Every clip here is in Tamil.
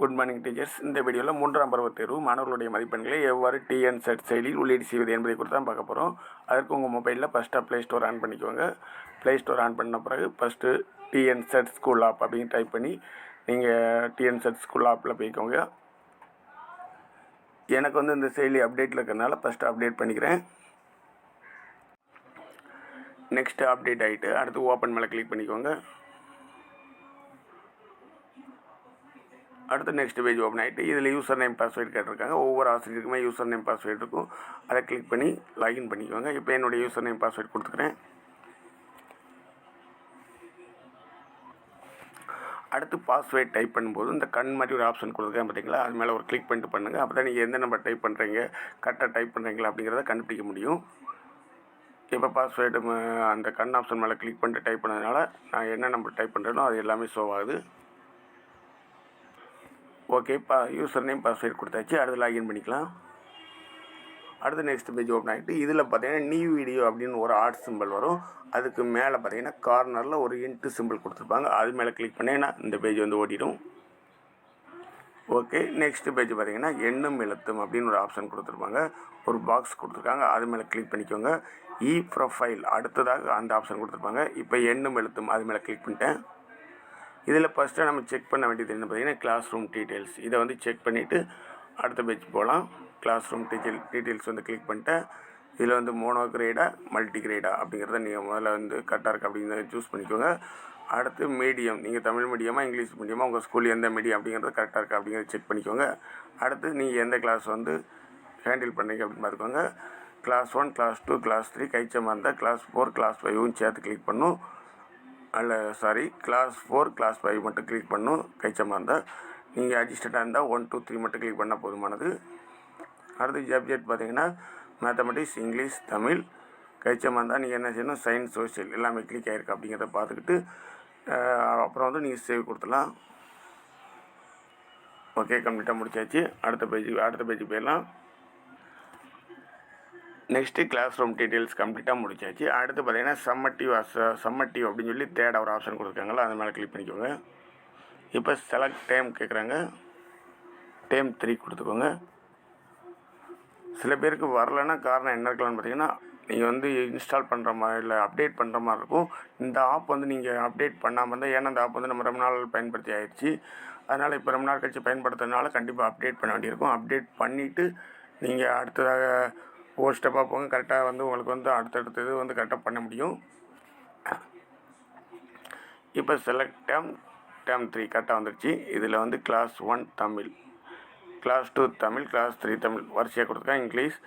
குட் மார்னிங் டீச்சர்ஸ் இந்த வீடியோவில் மூன்றாம் பருவ தேர்வு மாணவர்களுடைய மதிப்பெண்களை எவ்வாறு டிஎன் செட் செயலியில் உள்ளீடு செய்வது என்பதை குறித்து தான் பார்க்க போகிறோம் அதற்கு உங்கள் மொபைலில் ஃபஸ்ட்டாக ப்ளே ஸ்டோர் ஆன் பண்ணிக்கோங்க. ப்ளே ஸ்டோர் ஆன் பண்ண பிறகு first TN set school app அப்படின்னு டைப் பண்ணி நீங்கள் டிஎன் செட் ஸ்கூல் ஆப்பில் போய்க்கோங்க. எனக்கு வந்து இந்த செயலி அப்டேட்டில் இருக்கிறதுனால ஃபஸ்ட்டு அப்டேட் பண்ணிக்கிறேன். நெக்ஸ்ட்டு அப்டேட் ஆகிட்டு அடுத்து ஓப்பன் மேலே கிளிக் பண்ணிக்கோங்க. அடுத்து நெக்ஸ்ட் பேஜ் ஓப்பன் ஆகிட்டு இதில் யூசர் நேம் பாஸ்வேர்டு கேட்டிருக்காங்க. ஒவ்வொரு ஆசிரியருக்குமே யூசர் நேம் பாஸ்வேர்டு இருக்கும். அதை கிளிக் பண்ணி லாகின் பண்ணிக்கோங்க. இப்போ என்னுடைய யூசர் நேம் பாஸ்வேர்டு கொடுத்துக்கிறேன். அடுத்து பாஸ்வேர்ட் டைப் பண்ணும்போது இந்த கண் மாதிரி ஒரு ஆப்ஷன் கொடுத்துருக்கேன் பார்த்தீங்களா அது மேலே ஒரு கிளிக் பண்ணிட்டு பண்ணுங்கள் அப்போ தான் நீங்கள் எந்த நம்பர் டைப் பண்ணுறீங்க கரெக்டாக டைப் பண்ணுறீங்களா அப்படிங்கிறத கண்டுபிடிக்க முடியும். இப்போ பாஸ்வேர்டு அந்த கண் ஆப்ஷன் மேலே கிளிக் பண்ணிட்டு டைப் பண்ணதுனால நான் என்ன நம்பர் டைப் பண்ணுறேனோ அது எல்லாமே ஷோ ஆகுது. ஓகே பா யூசர் நேம் பாஸ்வேர்ட் கொடுத்தாச்சு. அடுத்து லாகின் பண்ணிக்கலாம். அடுத்து நெக்ஸ்ட் பேஜ் ஓப்பன் ஆகிட்டு இதில் பார்த்தீங்கன்னா நியூ வீடியோ அப்படின்னு ஒரு ஆர்ட் சிம்பிள் வரும். அதுக்கு மேலே பார்த்தீங்கன்னா கார்னரில் ஒரு இன்ட்டு சிம்பிள் கொடுத்துருப்பாங்க. அது மேலே கிளிக் பண்ணிங்கன்னா இந்த பேஜ் வந்து ஓடிடும். ஓகே நெக்ஸ்ட் பேஜ் பார்த்தீங்கன்னா எண்ணும் எழுத்தும் அப்படின்னு ஒரு ஆப்ஷன் கொடுத்துருப்பாங்க. ஒரு பாக்ஸ் கொடுத்துருக்காங்க. அது மேலே கிளிக் பண்ணிக்கோங்க. E இ ப்ரொஃபைல் அடுத்ததாக அந்த ஆப்ஷன் கொடுத்துருப்பாங்க. இப்போ எண்ணும் எழுத்தும் அது மேலே கிளிக் பண்ணிட்டேன். இதில் ஃபஸ்ட்டு நம்ம செக் பண்ண வேண்டியது என்ன பார்த்தீங்கன்னா கிளாஸ் ரூம் டீட்டெயில்ஸ் இதை வந்து செக் பண்ணிவிட்டு அடுத்த பேஜ் போகலாம். கிளாஸ் ரூம் டீட்டெயில் டீட்டெயில்ஸ் வந்து கிளிக் பண்ணிட்டேன் இதில் வந்து மோனோ கிரேடா மல்டி கிரேடா அப்படிங்கிறத நீங்கள் முதல்ல வந்து கரெக்டாக இருக்குது அப்படிங்கிறத சூஸ் பண்ணிக்கோங்க. அடுத்து மீடியம் நீங்கள் தமிழ் மீடியமாக இங்கிலீஷ் மீடியமாக உங்கள் ஸ்கூல் எந்த மீடியம் அப்படிங்கிறது கரெக்டாக இருக்கா அப்படிங்கிறத செக் பண்ணிக்கோங்க. அடுத்து நீங்கள் எந்த கிளாஸ் வந்து ஹேண்டில் பண்ணீங்க அப்படின்னு பார்த்துக்கோங்க. Class one class two class three கைச்சமாக இருந்தால் கிளாஸ் ஃபோர் கிளாஸ் ஃபைவும் சேர்த்து கிளிக் பண்ணும். அல்ல sorry class four class five மட்டும் கிளிக் பண்ணும் கைச்சமாக இருந்தால் நீங்கள் அட்ஜஸ்டடாக இருந்தால் ஒன் டூ த்ரீ மட்டும் கிளிக் பண்ணால் போதுமானது. அடுத்து சப்ஜெக்ட் பார்த்தீங்கன்னா மேத்தமெட்டிக்ஸ் இங்கிலீஷ் தமிழ். கைச்சமாக இருந்தால் நீங்கள் என்ன செய்யணும்? சயின்ஸ் சோஷியல் எல்லாமே கிளிக் ஆகிருக்கு அப்படிங்கிறத பார்த்துக்கிட்டு அப்புறம் வந்து நீங்கள் சேவ் கொடுத்துடலாம். ஓகே கம்ப்ளீட்டாக முடிச்சாச்சு. அடுத்த பேஜ் அடுத்த பேஜ் போயிடலாம். நெக்ஸ்ட்டு கிளாஸ் ரூம் டீட்டெயில்ஸ் கம்ப்ளீட்டாக முடிச்சாச்சு. அடுத்து பார்த்தீங்கன்னா சம்மட்டிவ் அஸ் சம்மட்டிவ் uh, அப்படின்னு சொல்லி தேர்ட் ஒரு ஆப்ஷன் கொடுத்துருக்காங்களா அது மேலே கிளிக் பண்ணிக்கோங்க. இப்போ செலக்ட் டைம் கேட்குறாங்க டைம் த்ரீ கொடுத்துக்கோங்க. சில பேருக்கு வரலன்னா காரணம் என்ன இருக்கலாம்னு பார்த்தீங்கன்னா நீங்கள் வந்து இன்ஸ்டால் பண்ணுற மாதிரி இல்லை அப்டேட் பண்ணுற மாதிரி இருக்கும். இந்த ஆப் வந்து நீங்கள் அப்டேட் பண்ணாமல் இருந்தால் ஏன்னா அந்த ஆப் வந்து நம்ம ரொம்ப நாள் பயன்படுத்தி ஆயிடுச்சு. அதனால் இப்போ ரொம்ப நாள் கழிச்சு பயன்படுத்துறதுனால கண்டிப்பாக அப்டேட் பண்ண வேண்டியிருக்கும். அப்டேட் பண்ணிவிட்டு நீங்கள் அடுத்ததாக ஒவ்வொரு ஸ்டெப்பாக போங்க. கரெக்டாக வந்து உங்களுக்கு வந்து அடுத்தடுத்த இது வந்து கரெக்டாக பண்ண முடியும். இப்போ செலக்ட் டேம் டேம் த்ரீ கரெக்டாக வந்துடுச்சு இதில் வந்து class one Tamil. Class two Tamil class three Tamil வரிசையாக கொடுத்துருக்காங்க இங்கிலீஷ்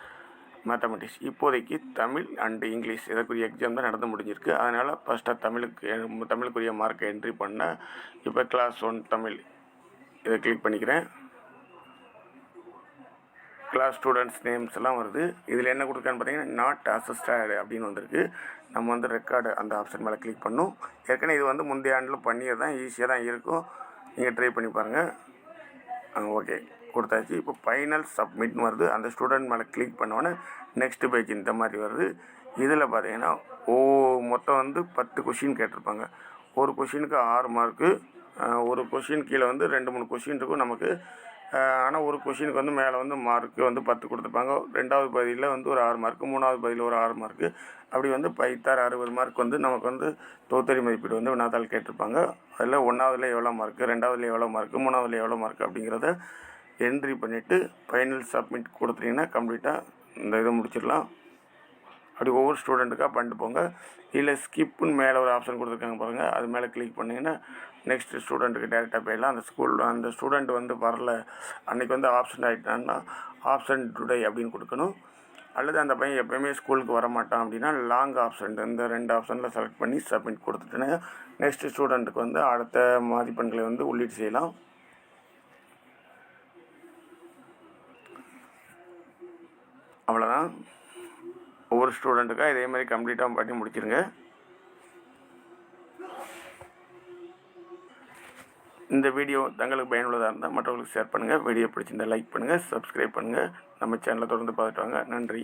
மேத்தமெட்டிக்ஸ் இப்போதைக்கு தமிழ் அண்டு இங்கிலீஷ் இதற்குரிய எக்ஸாம் தான் நடந்து முடிஞ்சிருக்கு. அதனால் ஃபஸ்ட்டாக தமிழுக்கு தமிழுக்குரிய மார்க்கை என்ட்ரி பண்ண இப்போ கிளாஸ் ஒன் தமிழ் இதை கிளிக் பண்ணிக்கிறேன். கிளாஸ் ஸ்டூடெண்ட்ஸ் நேம்ஸ் எல்லாம் வருது. இதில் என்ன கொடுக்கான்னு பார்த்தீங்கன்னா நாட் அசிஸ்டட் அப்படின்னு வந்திருக்கு. நம்ம வந்து ரெக்கார்டு அந்த ஆப்ஷன் மேலே கிளிக் பண்ணும். ஏற்கனவே இது வந்து முந்தைய ஆண்டில் பண்ணியது தான் ஈஸியாக தான் இருக்கும். நீங்கள் ட்ரை பண்ணி பாருங்கள் ஓகே கொடுத்தாச்சு. இப்போ ஃபைனல் சப்மிட்னு வருது. அந்த ஸ்டூடெண்ட் மேலே கிளிக் பண்ணோன்னே நெக்ஸ்ட் பேஜ் இந்த மாதிரி வருது. இதில் பார்த்தீங்கன்னா ஓ மொத்தம் வந்து பத்து கொஷின் கேட்டிருப்பாங்க. ஒரு கொஷினுக்கு ஆறு மார்க்கு ஒரு கொஷின் கீழே வந்து ரெண்டு மூணு கொஷின் இருக்கும். நமக்கு ஆனால் ஒரு கொஷினுக்கு வந்து மேலே வந்து மார்க்கு வந்து பத்து கொடுத்துருப்பாங்க. ரெண்டாவது பகுதியில் வந்து ஒரு ஆறு மார்க்கு மூணாவது பகுதியில் ஒரு ஆறு மார்க்கு அப்படி வந்து பைத்தார் அறுபது மார்க் வந்து நமக்கு வந்து தொகுத்தறி மதிப்பீடு வந்து வினாத்தாள் கேட்டிருப்பாங்க. அதில் ஒன்றாவதுல எவ்வளோ மார்க்கு ரெண்டாவதுல எவ்வளோ மார்க்கு மூணாவதுல எவ்வளோ மார்க் அப்படிங்கிறத என்ட்ரி பண்ணிவிட்டு ஃபைனல் சப்மிட் கொடுத்துட்டிங்கன்னா கம்ப்ளீட்டாக இந்த இதை முடிச்சிடலாம். அப்படி ஒவ்வொரு ஸ்டூடெண்ட்டுக்காக பண்ணிட்டு போங்க. இல்லை ஸ்கிப்புன்னு மேலே ஒரு ஆப்ஷன் கொடுத்துருக்காங்க பாருங்கள் அது மேலே கிளிக் பண்ணிங்கன்னா நெக்ஸ்ட் ஸ்டூடெண்ட்டுக்கு டேரெக்டாக போயிடலாம். அந்த ஸ்கூல் அந்த ஸ்டூடெண்ட் வந்து வரல. அன்றைக்கி வந்து ஆப்ஷன் ஆகிட்டான்னா ஆப்ஷன் டுடே அப்படின்னு கொடுக்கணும். அல்லது அந்த பையன் எப்போயுமே ஸ்கூலுக்கு வர மாட்டான் அப்படின்னா லாங் ஆப்ஷன் இந்த ரெண்டு ஆப்ஷனில் செலக்ட் பண்ணி சப்மிட் கொடுத்துட்டேன்னா நெக்ஸ்ட் ஸ்டூடெண்ட்டுக்கு வந்து அடுத்த மதிப்பெண்களை வந்து உள்ளீடு செய்யலாம். அவ்வளோதான் ஒவ்வொரு ஸ்டூடெண்ட்டுக்கும் இதே மாதிரி கம்ப்ளீட்டாக பண்ணி முடிச்சிருங்க. இந்த வீடியோ தங்களுக்கு பயனுள்ளதாக இருந்தால் மற்றவங்களுக்கு ஷேர் பண்ணுங்கள் வீடியோ பிடிச்சிருந்தால் லைக் பண்ணுங்கள் சப்ஸ்கிரைப் பண்ணுங்கள் நம்ம சேனலை தொடர்ந்து பார்த்துட்டு வாங்க. நன்றி.